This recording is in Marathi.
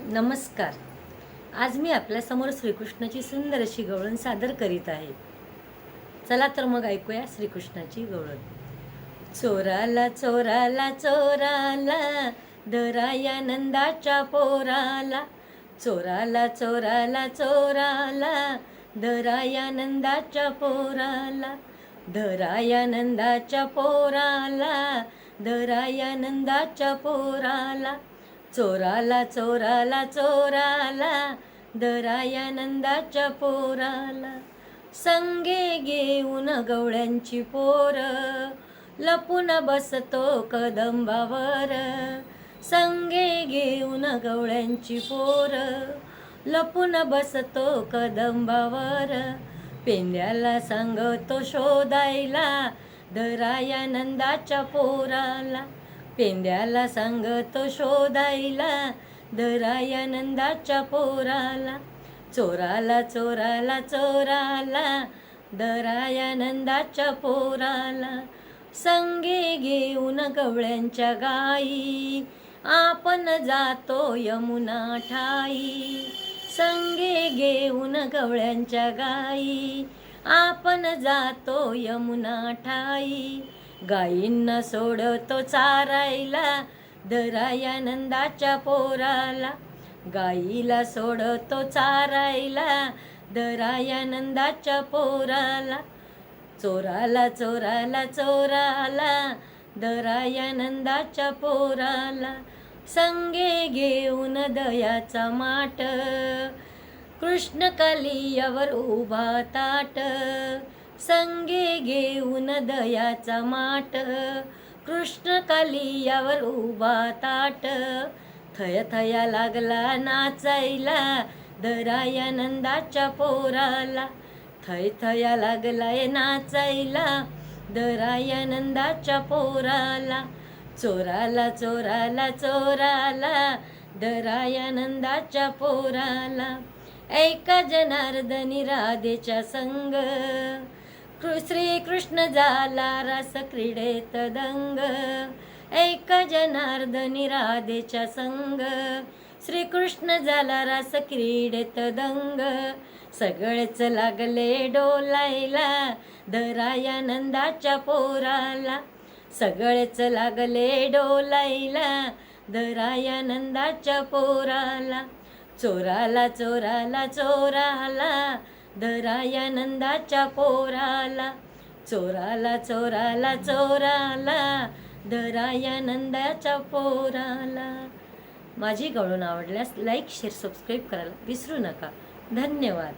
नमस्कार. आज मी आपल्यासमोर श्रीकृष्णाची सुंदर अशी गवळण सादर करीत आहे. चला तर मग ऐकूया श्रीकृष्णाची गवळण. चोराला चोराला चोराला धराया नंदाच्या पोराला. चोराला चोराला चोराला धराया नंदाच्या पोराला. धराया नंदाच्या पोराला धराया नंदाच्या पोराला. चोराला चोराला चोराला दराया नंदाच्या पोराला. संगे घेऊन गवळ्यांची पोर लपून बसतो कदंबावर. संगे घेऊन गवळ्यांची पोर लपून बसतो कदंबावर. पेंद्याला सांगतो शोधायला दराया नंदाच्या पोराला. पेंद्याला सांगतो शोधायला दराया नंदाच्या पोराला. चोराला चोराला चोराला दराया नंदाच्या पोराला. संगे घेऊन गवळ्यांच्या गाई आपण जातो यमुना ठाई. संगे घेऊन गवळ्यांच्या गाई आपण जातो यमुना ठाई. गाईंना सोडतो चारायला दराया नंदाच्या पोराला. गाईला सोडतो चारायला दराया नंदाच्या पोराला. चोराला चोराला चोराला दराया नंदाच्या पोराला. संगे घेऊन दयाचा माट कृष्ण कलियावर उभा ताट. संगे घेऊन दयाचा माट कृष्ण कलियावर उभा ताट. थय थया लागला नाचायला दराया नंदाच्या पोराला. थय थया लागलाय नाचायला दराया नंदाच्या पोराला. चोराला चोराला चोराला दराया नंदाच्या पोराला. ऐका जनार्दनी राधेच्या संग. श्रीकृष्ण झाला रस क्रीडेत दंग ऐक जनार्दनी राधेच्या संग. श्रीकृष्ण झाला रस क्रीडेत दंग सगळेच लागले डोलायला धराया नंदाच्या पोराला. सगळेच लागले डोलायला धराया नंदाच्या पोराला. चोराला चोराला चोराला धराया नंदाच्या पोराला चोराला चोराला चोराला धराया नंदाच्या पोराला. माझी गळून आवडल्यास लाईक शेअर सबस्क्राईब करायला विसरू नका. धन्यवाद.